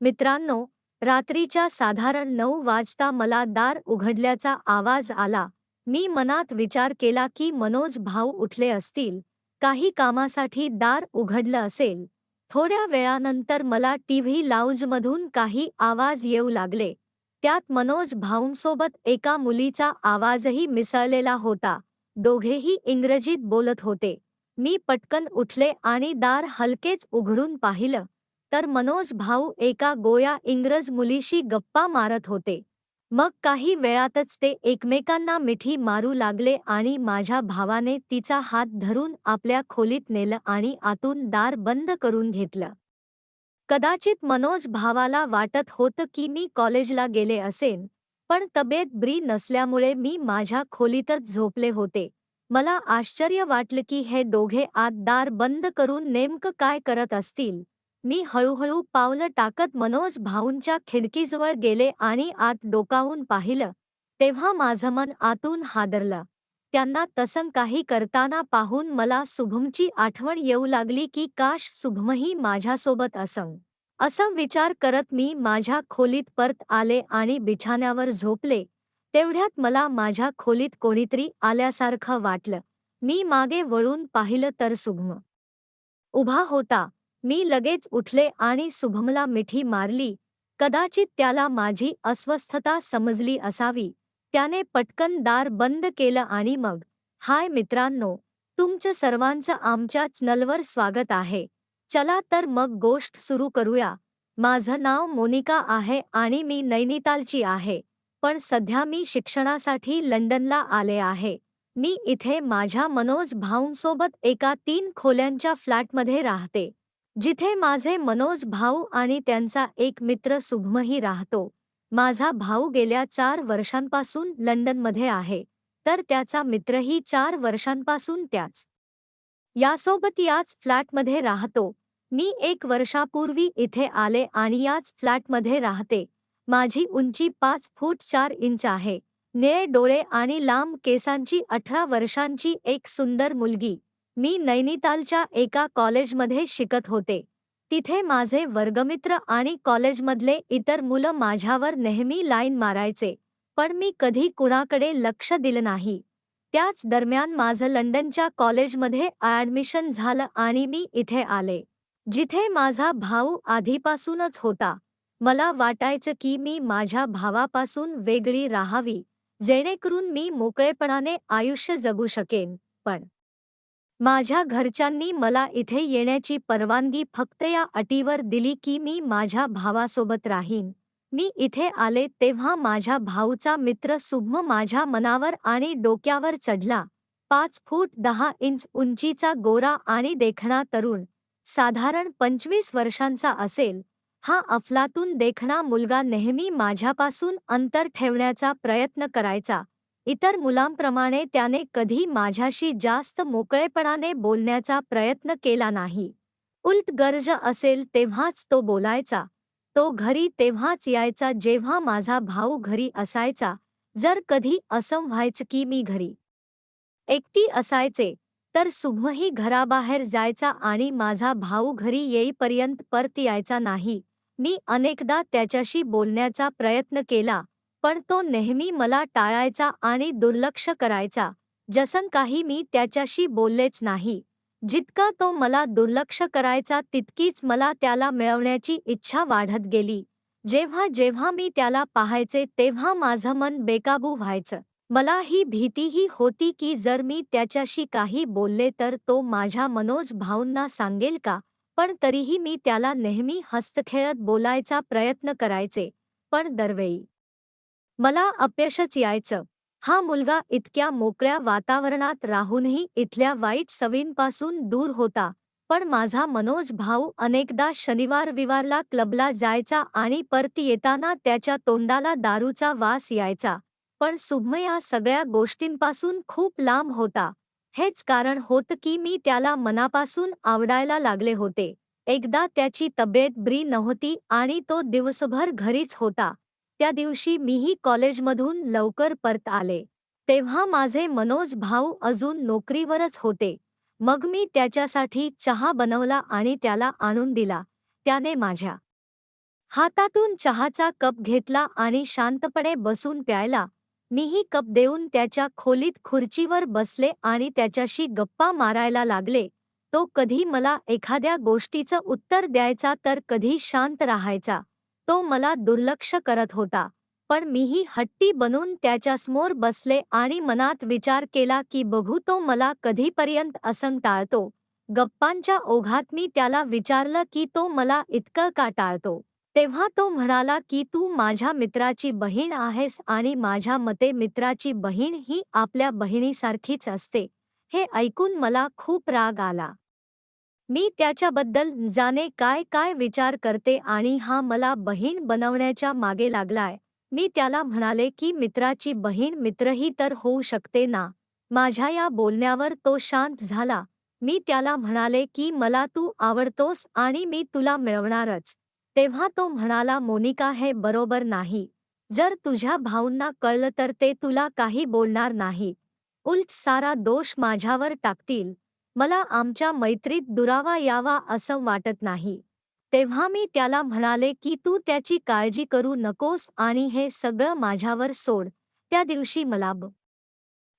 मित्रांनो रात्रीच्या साधारण नऊ वाजता मला दार उघडल्याचा आवाज आला. मी मनात विचार केला की मनोज भाऊ उठले असतील. काही कामासाठी दार उघडलं असेल. थोड्या वेळानंतर मला टीव्ही लाऊंजमधून काही आवाज येऊ लागले. त्यात मनोज भाऊंसोबत एका मुलीचा आवाजही मिसळलेला होता. दोघेही इंग्रजीत बोलत होते. मी पटकन उठले आणि दार हलकेच उघडून पाहिलं. तर मनोज भाऊ एका गोया इंग्रज मुलीशी गप्पा मारत होते. मग काही वेळातच ते एकमेकांना मिठी मारू लागले आणि माझ्या भावाने तिचा हात धरून आपल्या खोलीत नेलं आणि आतून दार बंद करून घेतलं. कदाचित मनोज भावाला वाटत होतं की मी कॉलेजला गेले असेन पण तब्येत ब्री नसल्यामुळे मी माझ्या खोलीतच झोपले होते. मला आश्चर्य वाटलं की हे दोघे आत दार बंद करून नेमकं काय करत असतील. मी हळूहळू पावलं टाकत मनोज भाऊंच्या खिडकीजवळ गेले आणि आत डोकावून पाहिलं. तेव्हा माझं मन आतून हादरलं. त्यांना तसं काही करताना पाहून मला शुभमची आठवण येऊ लागली की काश शुभमही माझ्यासोबत असं असं विचार करत मी माझ्या खोलीत परत आले आणि बिछाण्यावर झोपले. तेवढ्यात मला माझ्या खोलीत कोणीतरी आल्यासारखं वाटलं. मी मागे वळून पाहिलं तर शुभम. उभा होता. मी लगेच उठले आणि शुभमला मिठी मारली. कदाचित त्याला माझी अस्वस्थता समजली असावी. त्याने पटकन दार बंद केलं आणि मग हाय मित्रांनो तुमचं सर्वांचं आमच्या चॅनलवर स्वागत आहे. चला तर मग गोष्ट सुरू करूया. माझं नाव मोनिका आहे आणि मी नैनितालची आहे. पण सध्या मी शिक्षणासाठी लंडनला आले आहे. मी इथे माझ्या मनोज भाऊंसोबत एका तीन खोल्यांच्या फ्लॅटमध्ये राहते. जिथे माझे मनोज भाऊ आणि त्यांचा एक मित्र शुभमही राहतो. माझा भाऊ गेल्या चार वर्षांपासून लंडनमध्ये आहे. तर त्याचा मित्रही चार वर्षांपासून त्याच. यासोबत याच फ्लॅटमध्ये राहतो. मी एक वर्षापूर्वी इथे आले आणि याच फ्लॅटमध्ये राहते. माझी उंची पाच फूट चार इंच आहे. निळे डोळे आणि लांब केसांची अठरा वर्षांची एक सुंदर मुलगी. मी नैनितालच्या एका कॉलेजमध्ये शिकत होते. तिथे माझे वर्गमित्र आणि कॉलेजमधले इतर मुलं माझ्यावर नेहमी लाईन मारायचे पण मी कधी कुणाकडे लक्ष दिलं नाही. त्याच दरम्यान माझं लंडनच्या कॉलेजमध्ये ॲडमिशन झालं आणि मी इथे आले. जिथे माझा भाऊ आधीपासूनच होता. मला वाटायचं की मी माझ्या भावापासून वेगळी राहावी जेणेकरून मी मोकळेपणाने आयुष्य जगू शकेन पण माझ्या घरच्यांनी मला इथे येण्याची परवानगी फक्त या अटीवर दिली की मी माझ्या भावासोबत राहीन. मी इथे आले तेव्हा माझ्या भाऊचा मित्र सुभ्म माझ्या मनावर आणि डोक्यावर चढला. पाच फूट दहा इंच उंचीचा गोरा आणि देखणा तरुण. साधारण पंचवीस वर्षांचा असेल. हा अफलातून देखणा मुलगा नेहमी माझ्यापासून अंतर ठेवण्याचा प्रयत्न करायचा. इतर मुलांप्रमाणे त्याने कधी माझ्याशी जास्त मोकळेपणाने बोलण्याचा प्रयत्न केला नाही. उलट गरज असेल तेव्हाच तो बोलायचा. तो घरी तेव्हाच यायचा जेव्हा माझा भाऊ घरी असायचा जर कधी असं व्हायचं की मी घरी एकटी असायचे तर सुभही घराबाहेर जायचा आणि माझा भाऊ घरी येईपर्यंत परत यायचा नाही. मी अनेकदा त्याच्याशी बोलण्याचा प्रयत्न केला पण तो नेहमी मला टाळायचा आणि दुर्लक्ष करायचा जसं काही मी त्याच्याशी बोललेच नाही. जितका तो मला दुर्लक्ष करायचा तितकीच मला त्याला मिळवण्याची इच्छा वाढत गेली. जेव्हा जेव्हा मी त्याला पाहायचे तेव्हा माझं मन बेकाबू व्हायचं. मला ही भीतीही होती की जर मी त्याच्याशी काही बोलले तर तो माझ्या मनोज भाऊंना सांगेल का? पण तरीही मी त्याला नेहमी हस्तखेळत बोलायचा प्रयत्न करायचे पण दरवेळी मला अपयशच यायचं. हा मुलगा इतक्या मोकळ्या वातावरणात राहूनही इथल्या वाईट सवींपासून दूर होता पण माझा मनोज भाऊ अनेकदा शनिवार विवारला क्लबला जायचा आणि परत येताना त्याच्या तोंडाला दारूचा वास यायचा पण सुभमया सगळ्या गोष्टींपासून खूप लांब होता. हेच कारण होतं की मी त्याला मनापासून आवडायला लागले होते. एकदा त्याची तब्येत ब्री नव्हती आणि तो दिवसभर घरीच होता. त्या दिवशी मीही कॉलेजमधून लवकर परत आले. तेव्हा माझे मनोज भाऊ अजून नोकरीवरच होते. मग मी त्याच्यासाठी चहा बनवला आणि त्याला आणून दिला. त्याने माझ्या हातातून चहाचा कप घेतला आणि शांतपणे बसून प्यायला. मीही कप देऊन त्याच्या खोलीत खुर्चीवर बसले आणि त्याच्याशी गप्पा मारायला लागले. तो कधी मला एखाद्या गोष्टीचं उत्तर द्यायचा तर कधी शांत राहायचा. तो मला दुर्लक्ष करत होता. पण मीही हट्टी बनून त्याच्यासमोर बसले आणि मनात विचार केला की बघू तो मला कधीपर्यंत असं टाळतो. गप्पांच्या ओघात मी त्याला विचारलं की तो मला इतकं का टाळतो? तेव्हा तो म्हणाला की तू माझ्या मित्राची बहीण आहेस आणि माझ्या मते मित्राची बहीण ही आपल्या बहिणीसारखीच असते. हे ऐकून मला खूप राग आला. मी त्याच्याबद्दल जाणे काय काय विचार करते आणि हा मला बहीण बनवण्याच्या मागे लागलाय. मी त्याला म्हणाले की मित्राची बहीण मित्रही तर होऊ शकते ना. माझ्या या बोलण्यावर तो शांत झाला. मी त्याला म्हणाले की मला तू आवडतोस आणि मी तुला मिळवणारच. तेव्हा तो म्हणाला मोनिका हे बरोबर नाही. जर तुझ्या भाऊंना कळलं तर ते तुला काही बोलणार नाही. उलट सारा दोष माझ्यावर टाकतील. मला आमच्या मैत्रीत दुरावा यावा असं वाटत नाही. तेव्हा मी त्याला म्हणाले की तू त्याची काळजी करू नकोस आणि हे सगळं माझ्यावर सोड. त्या दिवशी मला ब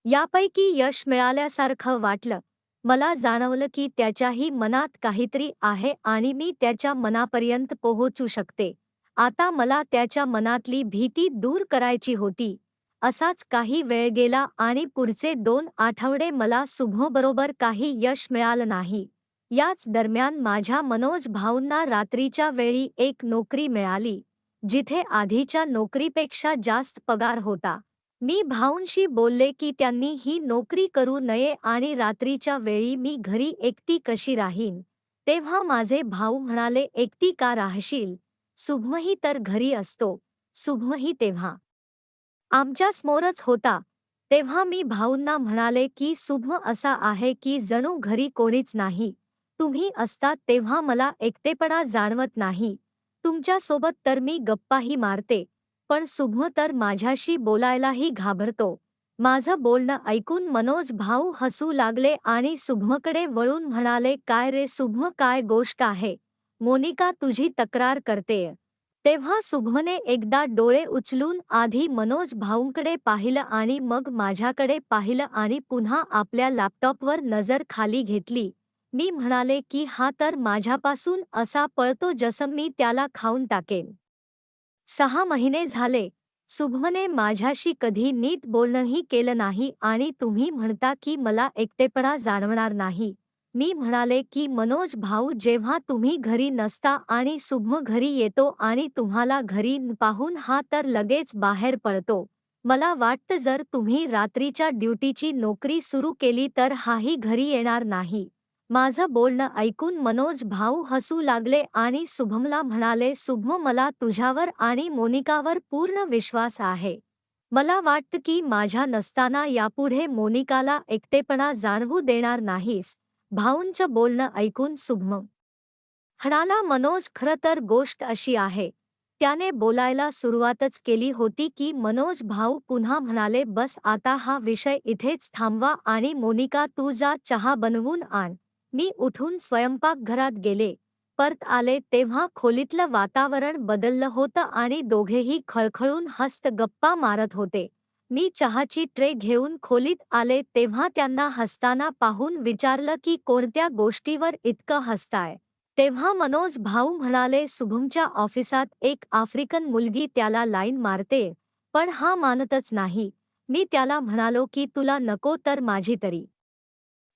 यापैकी यश मिळाल्यासारखं वाटलं. मला जाणवलं की त्याच्याही मनात काहीतरी आहे आणि मी त्याच्या मनापर्यंत पोहोचू शकते. आता मला त्याच्या मनातली भीती दूर करायची होती. असाच काही वेळ गेला आणि पुढचे दोन आठवडे मला सुभोबरोबर काही यश मिळालं नाही. याच दरम्यान माझ्या मनोज भाऊंना रात्रीच्या वेळी एक नोकरी मिळाली जिथे आधीच्या नोकरीपेक्षा जास्त पगार होता. मी भाऊंशी बोलले की त्यांनी ही नोकरी करू नये आणि रात्रीच्या वेळी मी घरी एकटी कशी राहीन? तेव्हा माझे भाऊ म्हणाले एकटी का राहशील? शुभमही तर घरी असतो. शुभमही तेव्हा आमच्या समोरच होता. तेव्हा मी भाऊंना म्हणाले की शुभ असा आहे की जणू घरी कोणीच नाही. तुम्ही असतात तेव्हा मला एकटेपणा जाणवत नाही. तुमच्यासोबत तर मी गप्पाही मारते. पण शुभम तर माझ्याशी बोलायलाही घाबरतो. माझं बोलणं ऐकून मनोज भाऊ हसू लागले आणि शुभमकडे वळून म्हणाले काय रे शुभ काय गोष्ट आहे? मोनिका तुझी तक्रार करतेय. तेव्हा सुभने एकदा डोळे उचलून आधी मनोज भाऊंकडे पाहिलं आणि मग माझ्याकडे पाहिलं आणि पुन्हा आपल्या लॅपटॉपवर नजर खाली घेतली. मी म्हणाले की हा तर माझ्यापासून असा पळतो जसं मी त्याला खाऊन टाकेन. सहा महिने झाले. शुभने माझ्याशी कधी नीट बोलणंही केलं नाही आणि तुम्ही म्हणता की मला एकटेपणा जाणवणार नाही. मी म्हणाले की मनोज भाऊ जेव्हा तुम्ही घरी नसता आणि शुभम घरी येतो आणि तुम्हाला घरी पाहून हा तर लगेच बाहेर पडतो. मला वाटतं जर तुम्ही रात्रीच्या ड्युटीची नोकरी सुरू केली तर हाही घरी येणार नाही. माझं बोलणं ऐकून मनोज भाऊ हसू लागले आणि शुभमला म्हणाले शुभम मला तुझ्यावर आणि मोनिकावर पूर्ण विश्वास आहे. मला वाटतं की माझ्या नसताना यापुढे मोनिकाला एकटेपणा जाणवू देणार नाहीस. भाऊंचं बोलणं ऐकून सुभम हणाला मनोज खरं तर गोष्ट अशी आहे. त्याने बोलायला सुरुवातच केली होती की मनोज भाऊ पुन्हा म्हणाले बस आता हा विषय इथेच थांबवा आणि मोनिका तू जा चहा बनवून आण. मी उठून स्वयंपाकघरात गेले. परत आले तेव्हा खोलीतलं वातावरण बदललं होतं आणि दोघेही खळखळून हस्त गप्पा मारत होते. मी चहाची ट्रे घेऊन खोलीत आले तेव्हा त्यांना हसताना पाहून विचारलं की कोणत्या गोष्टीवर इतकं हसताय? तेव्हा मनोज भाऊ म्हणाले शुभमच्या ऑफिसात एक आफ्रिकन मुलगी त्याला लाईन मारते पण हा मानतच नाही. मी त्याला म्हणालो की तुला नको तर माझी तरी.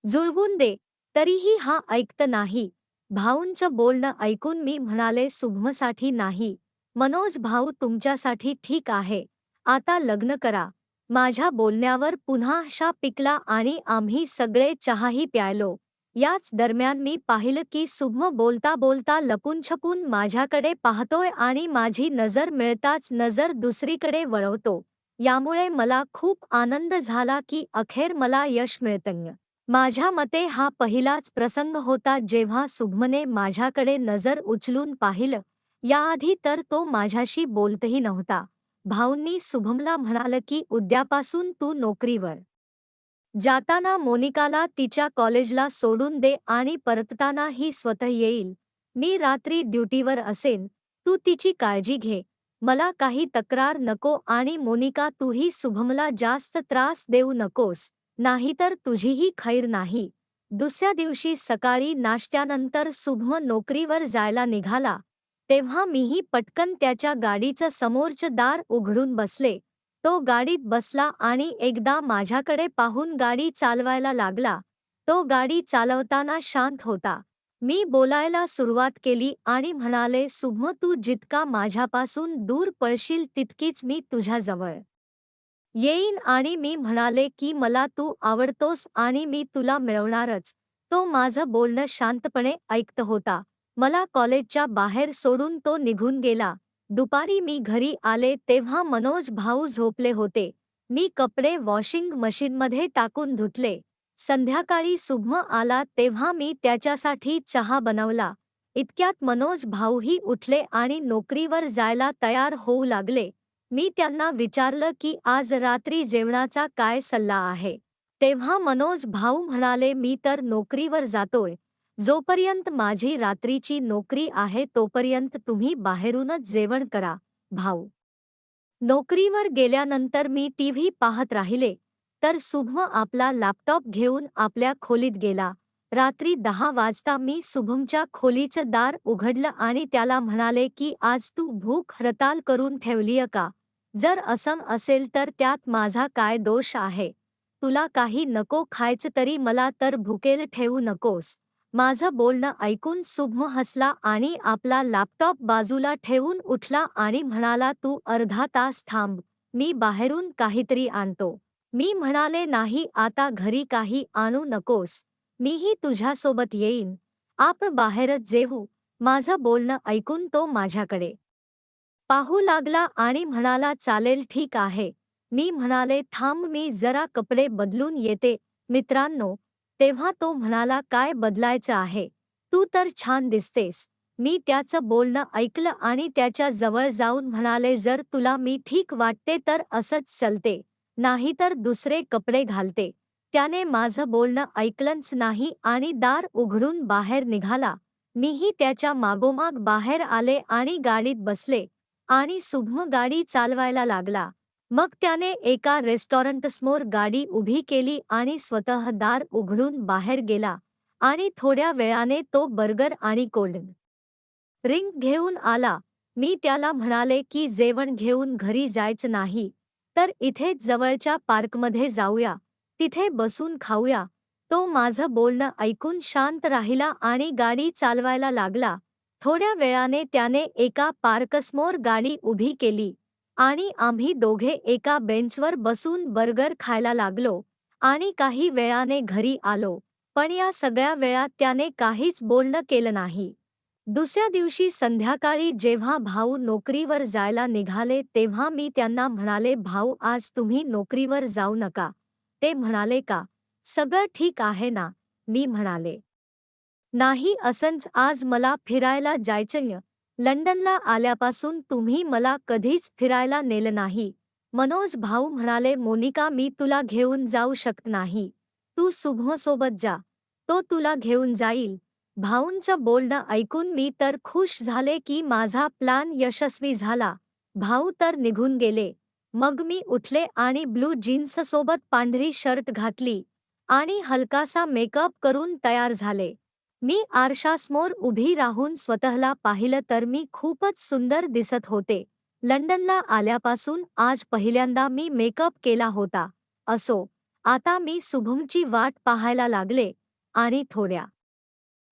जुळवून दे तरीही हा ऐकत नाही. भाऊंचं बोलणं ऐकून मी म्हणाले शुभमसाठी नाही. मनोज भाऊ तुमच्यासाठी ठीक आहे. आता लग्न करा. माझ्या बोलण्यावर पुन्हा शा पिकला आणि आम्ही सगळे चहाही प्यायलो. याच दरम्यान मी पाहिलं की शुभम बोलता बोलता लपून छपून माझ्याकडे पाहतोय आणि माझी नजर मिळताच नजर दुसरीकडे वळवतो. यामुळे मला खूप आनंद झाला की अखेर मला यश मिळतंय. माझ्या मते हा पहिलाच प्रसंग होता जेव्हा शुभमने माझ्याकडे नजर उचलून पाहिलं. याआधी तर तो माझ्याशी बोलतही नव्हता. भाऊंनी शुभमला म्हणालं की उद्यापासून तू नोकरीवर. जाताना मोनिकाला तिच्या कॉलेजला सोडून दे आणि परतताना ही स्वतः येईल. मी रात्री ड्युटीवर असेन. तू तिची काळजी घे. मला काही तक्रार नको आणि मोनिका तूही शुभमला जास्त त्रास देऊ नकोस. नाहीतर तुझीही खैर नाही. दुसऱ्या दिवशी सकाळी नाश्त्यानंतर शुभम नोकरीवर जायला निघाला. तेव्हा मीही पटकन त्याच्या गाडीचं समोरचं दार उघडून बसले. तो गाडीत बसला आणि एकदा माझ्याकडे पाहून गाडी चालवायला लागला. तो गाडी चालवताना शांत होता. मी बोलायला सुरुवात केली आणि म्हणाले शुभम तू जितका माझ्यापासून दूर पळशील तितकीच मी तुझ्याजवळ. येईन आणि मी म्हणाले की मला तू आवडतोस आणि मी तुला मिळवणारच. तो माझं बोलणं शांतपणे ऐकत होता. मला कॉलेजच्या बाहेर सोडून तो निघून गेला. दुपारी मी घरी आले तेव्हा मनोज भाऊ झोपले होते. मी कपडे वॉशिंग मशीनमध्ये टाकून धुतले. संध्याकाळी सुभम आला तेव्हा मी त्याच्यासाठी चहा बनवला. इतक्यात मनोज भाऊही उठले आणि नोकरीवर जायला तयार होऊ लागले. मी त्यांना विचारलं की आज रात्री जेवणाचा काय सल्ला आहे? तेव्हा मनोज भाऊ म्हणाले मी तर नोकरीवर जातोय. जोपर्यंत माझी रात्रीची नोकरी आहे तोपर्यंत तुम्ही बाहेरूनच जेवण करा भाऊ. नोकरीवर गेल्यानंतर मी टीव्ही पाहत राहिले तर शुभम आपला लॅपटॉप घेऊन आपल्या खोलीत गेला. रात्री दहा वाजता मी शुभमच्या खोलीचं दार उघडलं आणि त्याला म्हणाले की आज तू भूक हरताल करून ठेवलीय का? जर असं असेल तर त्यात माझा काय दोष आहे? तुला काही नको खायचं तरी मला तर भुकेल ठेवू नकोस. माझं बोलणं ऐकून शुभम हसला आणि आपला लॅपटॉप बाजूला ठेवून उठला आणि म्हणाला तू अर्धा तास थांब मी बाहेरून काहीतरी आणतो. मी म्हणाले नाही आता घरी काही आणू नकोस मीही तुझ्यासोबत येईन. आपण बाहेरच जेवू. माझं बोलणं ऐकून तो माझ्याकडे पाहू लागला आणि म्हणाला चालेल ठीक आहे. मी म्हणाले थांब मी जरा कपडे बदलून येते. मित्रांनो तेव्हा तो म्हणाला काय बदलायचं आहे? तू तर छान दिसतेस. मी त्याचं बोलणं ऐकलं आणि त्याच्याजवळ जाऊन म्हणाले जर तुला मी ठीक वाटते तर असंच चलते. नाहीतर दुसरे कपडे घालते. त्याने माझं बोलणं ऐकलंच नाही आणि दार उघडून बाहेर निघाला. मीही त्याच्या मागोमाग बाहेर आले आणि गाडीत बसले आणि शुभम गाडी चालवायला लागला. मग त्याने एका रेस्टॉरंटसमोर गाडी उभी केली आणि स्वतः दार उघडून बाहेर गेला आणि थोड्या वेळाने तो बर्गर आणि कोल्ड रिंग घेऊन आला. मी त्याला म्हणाले की जेवण घेऊन घरी जायचं नाही तर इथे जवळच्या पार्कमध्ये जाऊया तिथे बसून खाऊया. तो माझं बोलणं ऐकून शांत राहिला आणि गाडी चालवायला लागला. थोड्या वेळाने त्याने एका पार्कसमोर गाडी उभी केली. आणि आम्ही दोघे एका बेंचवर बसून बर्गर खायला लागलो आणि काही वेळाने घरी आलो पण या सगळ्या वेळात त्याने काहीच बोलणं केलं नाही. दुसऱ्या दिवशी संध्याकाळी जेव्हा भाऊ नोकरीवर जायला निघाले तेव्हा मी त्यांना म्हणाले भाऊ आज तुम्ही नोकरीवर जाऊ नका. ते म्हणाले का? सगळं ठीक आहे ना? मी म्हणाले नाही असंच आज मला फिरायला जायचंय. लंडनला आल्यापासून तुम्ही मला कधीच फिरायला नेलं नाही. मनोज भाऊ म्हणाले मोनिका मी तुला घेऊन जाऊ शकत नाही. तू सुभोसोबत जा. तो तुला घेऊन जाईल. भाऊंचं बोलणं ऐकून मी तर खुश झाले की माझा प्लान यशस्वी झाला. भाऊ तर निघून गेले. मग मी उठले आणि ब्लू जीन्ससोबत पांढरी शर्ट घातली आणि हलकासा मेकअप करून तयार झाले. मी आरशासमोर उभी राहून स्वतःला पाहिलं तर मी खूपच सुंदर दिसत होते. लंडनला आल्यापासून आज पहिल्यांदा मी मेकअप केला होता. असो आता मी शुभमची वाट पाहायला लागले आणि थोड्या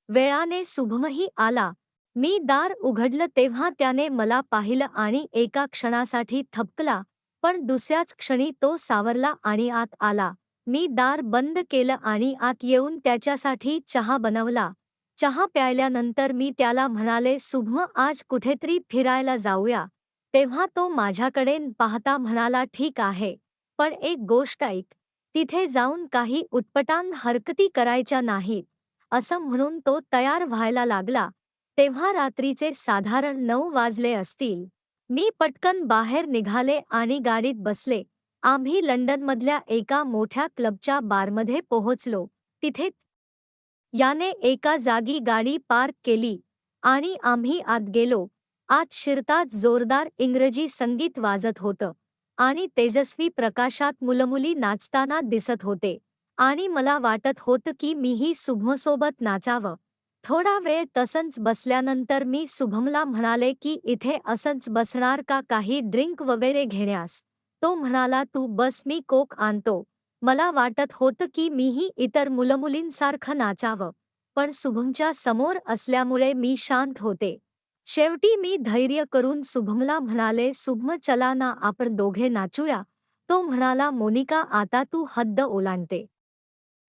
वेळाने शुभमही आला. मी दार उघडलं तेव्हा त्याने मला पाहिलं आणि एका क्षणासाठी थपकला पण दुसऱ्याच क्षणी तो सावरला आणि आत आला. मी दार बंद केलं आणि आत येऊन त्याच्यासाठी चहा बनवला. चहा प्यायल्यानंतर मी त्याला म्हणाले सुभ आज कुठेतरी फिरायला जाऊया. तेव्हा तो माझ्याकडे पाहता म्हणाला ठीक आहे पण एक गोष्ट ऐक तिथे जाऊन काही उटपटान हरकती करायच्या नाहीत. असं म्हणून तो तयार व्हायला लागला. तेव्हा रात्रीचे साधारण नऊ वाजले असतील. मी पटकन बाहेर निघाले आणि गाडीत बसले. आम्ही लंडनमधल्या एका मोठ्या क्लबच्या बारमध्ये पोहोचलो. तिथे याने एका जागी गाडी पार्क केली आणि आम्ही आत गेलो. आत शिरताच जोरदार इंग्रजी संगीत वाजत होतं आणि तेजस्वी प्रकाशात मुलमुली नाचताना दिसत होते आणि मला वाटत होतं की मीही शुभमसोबत नाचावं. थोडा वेळ तसंच बसल्यानंतर मी शुभमला म्हणाले की इथे असंच बसणार का? काही ड्रिंक वगैरे घेण्यास. तो म्हणाला तू बस मी कोक आणतो. मला वाटत होतं की मीही इतर मुलमुलींसारखं नाचावं पण शुभमच्या समोर असल्यामुळे मी शांत होते. शेवटी मी धैर्य करून शुभमला म्हणाले शुभम चला ना आपण दोघे नाचूया. तो म्हणाला मोनिका आता तू हद्द ओलांडते.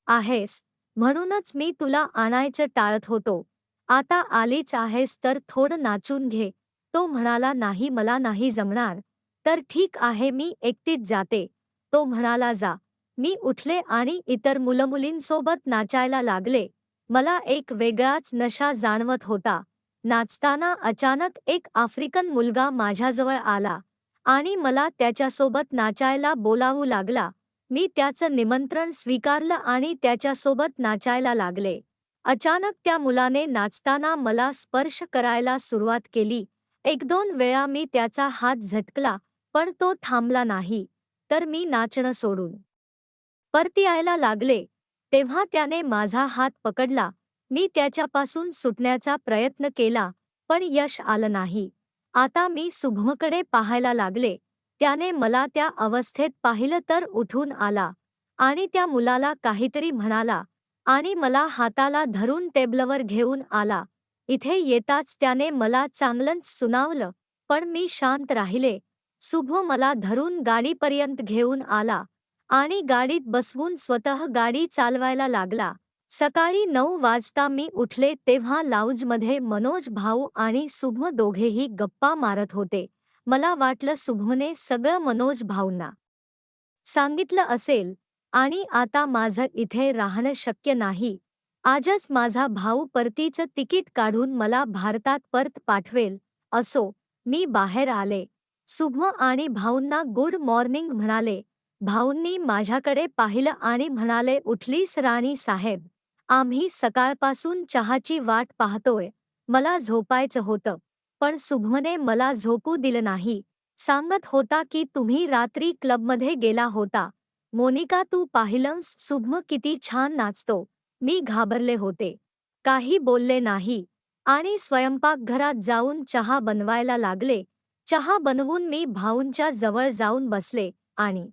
आहेस. म्हणूनच मी तुला आणायचं टाळत होतो. आता आलीच आहेस तर थोडं नाचून घे. तो म्हणाला नाही मला नाही जमणार. तर ठीक आहे मी एकटीच जाते. तो म्हणाला जा. मी उठले आणि इतर मुलमुलींसोबत नाचायला लागले. मला एक वेगळाच नशा जाणवत होता. नाचताना अचानक एक आफ्रिकन मुलगा माझ्याजवळ आला आणि मला त्याच्यासोबत नाचायला बोलावू लागला. मी त्याचं निमंत्रण स्वीकारलं आणि त्याच्यासोबत नाचायला लागले. अचानक त्या मुलाने नाचताना मला स्पर्श करायला सुरुवात केली. एक दोन वेळा मी त्याचा हात झटकला पण तो थांबला नाही. तर मी नाचणं सोडून परत यायला लागले तेव्हा त्याने माझा हात पकडला. मी त्याच्यापासून सुटण्याचा प्रयत्न केला पण यश आलं नाही. आता मी शुभमकडे पाहायला लागले. त्याने मला त्या अवस्थेत पाहिलं तर उठून आला आणि त्या मुलाला काहीतरी म्हणाला आणि मला हाताला धरून टेबलवर घेऊन आला. इथे येताच त्याने मला चांगलंच सुनावलं पण मी शांत राहिले. शुभ मला धरून गाडीपर्यंत घेऊन आला. आणि गाडीत बसवून स्वतः गाडी चालवायला लागला. सकाळी नऊ वाजता मी उठले तेव्हा लाऊजमध्ये मनोज भाऊ आणि शुभ दोघेही गप्पा मारत होते. मला वाटलं शुभने सगळं मनोज भाऊंना सांगितलं असेल आणि आता माझं इथे राहणं शक्य नाही. आजच माझा भाऊ परतीचं तिकीट काढून मला भारतात परत पाठवेल असो मी बाहेर आले. शुभ आणि भाऊंना गुड मॉर्निंग म्हणाले. भाऊंनी माझ्याकडे पाहिलं आणि म्हणाले उठलीस राणी साहेब आम्ही सकाळपासून चहाची वाट पाहतोय मला झोपायचं होतं पण सुभमने मला झोपू दिलं नाही. सांगत होता की तुम्ही रात्री क्लबमध्ये गेला होता. मोनिका तू पाहिलंस सुभम किती छान नाचतो. मी घाबरले होते. काही बोलले नाही. आणि स्वयंपाकघरात जाऊन चहा बनवायला लागले. चहा बनवून मी भाऊंच्या जवळ जाऊन बसले आणि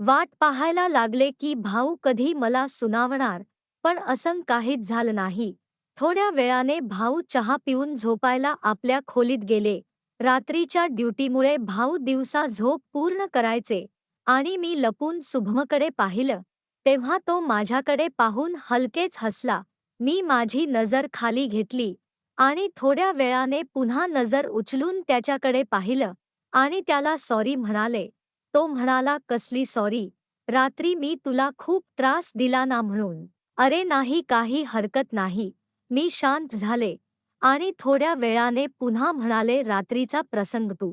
वाट पाहायला लागले की भाऊ कधी मला सुनावणार पण असं काहीच झालं नाही. थोड्या वेळाने भाऊ चहा पिऊन झोपायला आपल्या खोलीत गेले. रात्रीच्या ड्युटीमुळे भाऊ दिवसा झोप पूर्ण करायचे आणि मी लपून शुभमकडे पाहिलं. तेव्हा तो माझ्याकडे पाहून हलकेच हसला. मी माझी नजर खाली घेतली आणि थोड्या वेळाने पुन्हा नजर उचलून त्याच्याकडे पाहिलं आणि त्याला सॉरी म्हणाले. तो म्हणाला कसली सॉरी रात्री मी तुला खूप त्रास दिला ना म्हणून. अरे नाही काही हरकत नाही. मी शांत झाले. आणि थोड्या वेळाने पुन्हा म्हणाले रात्रीचा प्रसंग तू.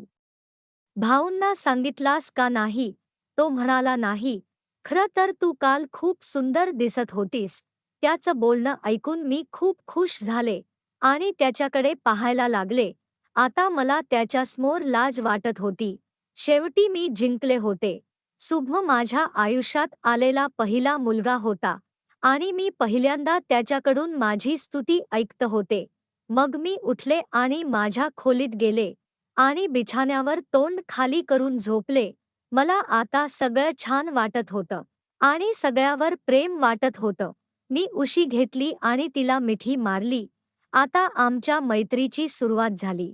भाऊंना सांगितलास का नाही? तो म्हणाला नाही. खरं तर तू काल खूप सुंदर दिसत होतीस. त्याचं बोलणं ऐकून मी खूप खुश झाले. आणि त्याच्याकडे पाहायला लागले. आता मला त्याच्यासमोर लाज वाटत होती. शेवटी मी जिंकले होते. शुभ माझ्या आयुष्यात आलेला पहिला मुलगा होता आणि मी पहिल्यांदा त्याच्याकडून माझी स्तुती ऐकत होते. मग मी उठले आणि माझ्या खोलीत गेले आणि बिछाण्यावर तोंड खाली करून झोपले. मला आता सगळं छान वाटत होतं आणि सगळ्यावर प्रेम वाटत होतं. मी उशी घेतली आणि तिला मिठी मारली. आता आमच्या मैत्रीची सुरुवात झाली.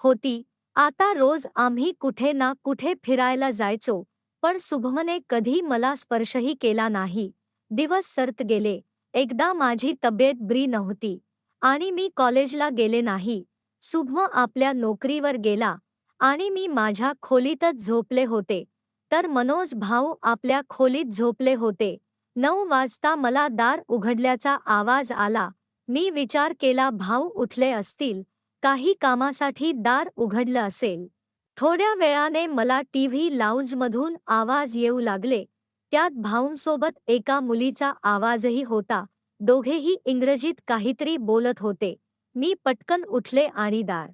होती. आता रोज आम्ही कुठे ना कुठे फिरायला जायचो पण शुभमने कधी मला स्पर्शही केला नाही. दिवस सरत गेले. एकदा माझी तब्येत ब्री नव्हती आणि मी कॉलेजला गेले नाही. शुभम आपल्या नोकरीवर गेला आणि मी माझ्या खोलीतच झोपले होते. तर मनोज भाऊ आपल्या खोलीत झोपले होते. नऊ वाजता मला दार उघडल्याचा आवाज आला. मी विचार केला भाऊ उठले असतील. काही कामासाठी दार उघडलं असेल. थोड्या वेळाने मला टीव्ही लाऊंजमधून आवाज येऊ लागले. त्यात भाऊंसोबत एका मुलीचा आवाजही होता. दोघेही इंग्रजीत काहीतरी बोलत होते. मी पटकन उठले आणि दार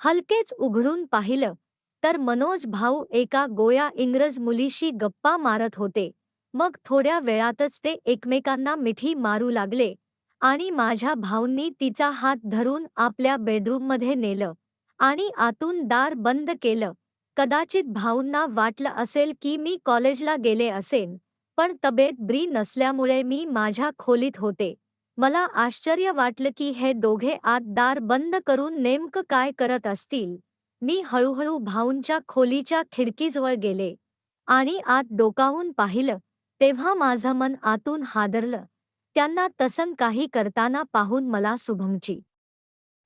हलकेच उघडून पाहिलं. तर मनोज भाऊ एका गोया इंग्रज मुलीशी गप्पा मारत होते. मग थोड्या वेळातच ते एकमेकांना मिठी मारू लागले. आणि माझ्या भाऊंनी तिचा हात धरून आपल्या बेडरूममध्ये नेलं आणि आतून दार बंद केलं. कदाचित भाऊंना वाटलं असेल की मी कॉलेजला गेले असेन पण तब्येत ब्री नसल्यामुळे मी माझ्या खोलीत होते. मला आश्चर्य वाटलं की हे दोघे आत दार बंद करून नेमकं काय करत असतील. मी हळूहळू भाऊंच्या खोलीच्या खिडकीजवळ गेले आणि आत डोकावून पाहिलं तेव्हा माझं मन आतून हादरलं. त्यांना तसं काही करताना पाहून मला शुभमची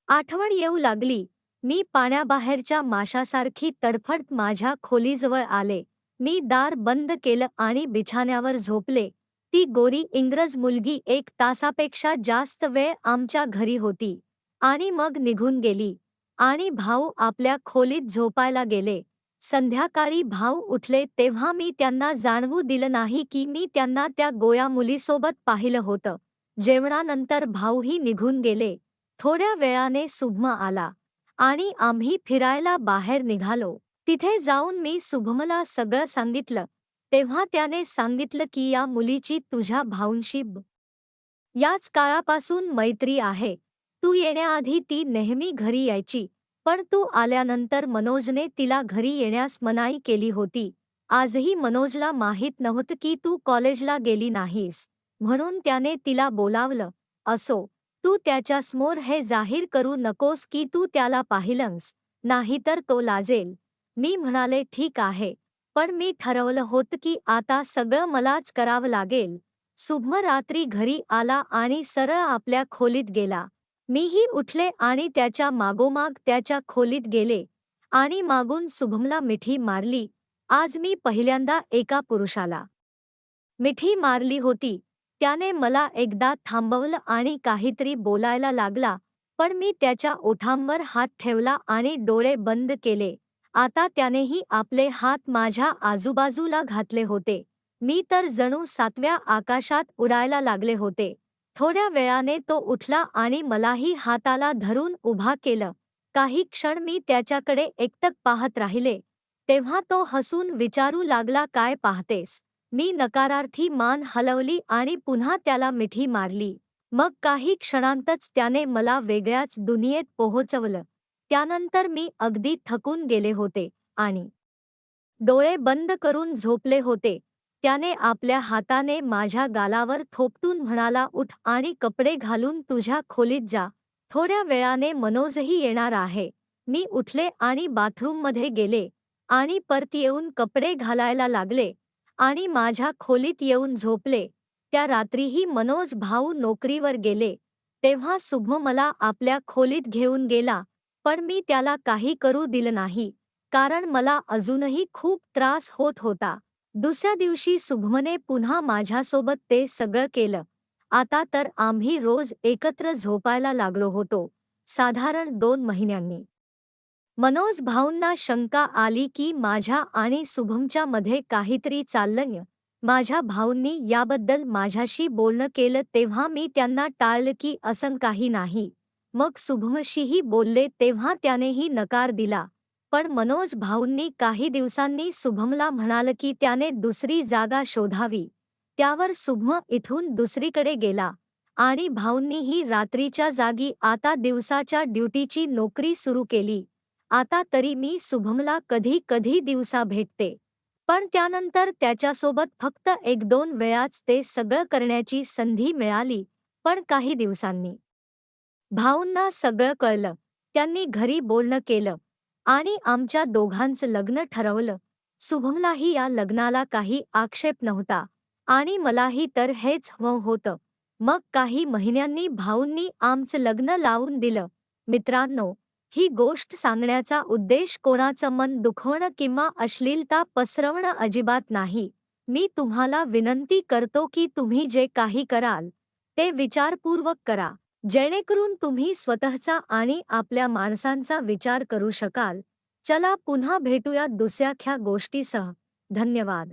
आठवण येऊ लागली. मी पाण्याबाहेरच्या माशासारखी तडफड माझ्या खोलीजवळ आले. मी दार बंद केलं आणि बिछाण्यावर झोपले. ती गोरी इंग्रज मुलगी एक तासापेक्षा जास्त वेळ आमच्या घरी होती. आणि मग निघून गेली. आणि भाऊ आपल्या खोलीत झोपायला गेले. संध्याकाळी भाऊ उठले तेव्हा मी त्यांना जाणवू दिलं नाही की मी त्यांना त्या गोया मुलीसोबत पाहिलं होतं. जेवणानंतर भाऊही निघून गेले. थोड्या वेळाने सुभम आला आणि आम्ही फिरायला बाहेर निघालो. तिथे जाऊन मी शुभमला सगळं सांगितलं. तेव्हा त्याने सांगितलं की या मुलीची तुझ्या भाऊंशी याच काळापासून मैत्री आहे. तू येण्याआधी ती नेहमी घरी यायची. पण तू आल्यानंतर मनोजने तिला घरी येण्यास मनाई केली होती. आजही मनोजला माहीत नव्हतं की तू कॉलेजला गेली नाहीस. म्हणून त्याने तिला बोलावलं असो तू त्याच्यासमोर हे जाहीर करू नकोस की तू त्याला पाहिलंस नाहीतर तो लाजेल. मी म्हणाले ठीक आहे पण मी ठरवलं होतं की आता सगळं मलाच करावं लागेल. शुभम रात्री घरी आला आणि सरळ आपल्या खोलीत गेला. मीही उठले आणि त्याच्या मागोमाग त्याच्या खोलीत गेले आणि मागून शुभमला मिठी मारली. आज मी पहिल्यांदा एका पुरुषाला मिठी मारली होती. त्याने मला एकदा थांबवलं आणि काहीतरी बोलायला लागला पण मी त्याच्या ओठांवर हात ठेवला आणि डोळे बंद केले. आता त्यानेही आपले हात माझ्या आजूबाजूला घातले होते. मी तर जणू सातव्या आकाशात उडायला लागले होते. थोड्या वेळाने तो उठला आणि मलाही हाताला धरून उभा केलं. काही क्षण मी त्याच्याकडे एकटक पाहत राहिले. तेव्हा तो हसून विचारू लागला काय पाहतेस? मी नकारार्थी मान हलवली आणि पुन्हा त्याला मिठी मारली. मग काही क्षणांतच त्याने मला वेगळ्याच दुनियेत पोहोचवलं. त्यानंतर मी अगदी थकून गेले होते आणि डोळे बंद करून झोपले होते. त्याने आपल्या हाताने माझ्या गालावर थोपटून म्हणाला उठ आणि कपडे घालून तुझ्या खोलीत जा. थोड्या वेळाने मनोजही येणार आहे. मी उठले आणि बाथरूममध्ये गेले आणि परत येऊन कपडे घालायला लागले आणि माझ्या खोलीत येऊन झोपले. त्या रात्रीही मनोज भाऊ नोकरीवर गेले. तेव्हा शुभ मला आपल्या खोलीत घेऊन गेला पण मी त्याला काही करू दिलं नाही कारण मला अजूनही खूप त्रास होत होता. दुसऱ्या दिवशी शुभमने पुन्हा माझ्यासोबत ते सगळं केलं. आता तर आम्ही रोज एकत्र झोपायला लागलो होतो साधारण दोन महिन्यांनी. मनोज भाऊंना शंका आली की माझ्या आणि शुभमच्या मध्ये काहीतरी चाललंय. माझ्या भाऊंनी याबद्दल माझ्याशी बोलणं केलं तेव्हा मी त्यांना टाळलं की असं काही नाही. मग शुभमशीही बोलले तेव्हा त्यानेही नकार दिला. पण मनोज भाऊंनी काही दिवसांनी शुभमला म्हणाल की त्याने दुसरी जागा शोधावी. त्यावर शुभम इथून दुसरीकडे गेला आणि भाऊंनीही रात्रीच्या जागी आता दिवसाच्या ड्युटीची नोकरी सुरू केली. आता तरी मी शुभमला कधी कधी दिवसा भेटते. पण त्यानंतर त्याच्यासोबत फक्त एक दोन वेळाच ते सगळं करण्याची संधी मिळाली पण काही दिवसांनी. भाऊंना सगळं कळलं. त्यांनी घरी बोलणं केलं. आणि आमच्या दोघांचं लग्न ठरवलं. शुभमलाही या लग्नाला काही आक्षेप नव्हता. आणि मलाही तर हेच हवं होतं. मग काही महिन्यांनी भाऊंनी आमचं लग्न लावून दिलं. मित्रांनो ही गोष्ट सांगण्याचा उद्देश कोणाचं मन दुखवणं किंवा अश्लीलता पसरवणं अजिबात नाही. मी तुम्हाला विनंती करतो की तुम्ही जे काही कराल ते विचारपूर्वक करा. जेणेकरून तुम्ही स्वतःचा आणि आपल्या माणसांचा विचार करू शकाल. चला पुन्हा भेटूया दुसऱ्या गोष्टीसह. धन्यवाद.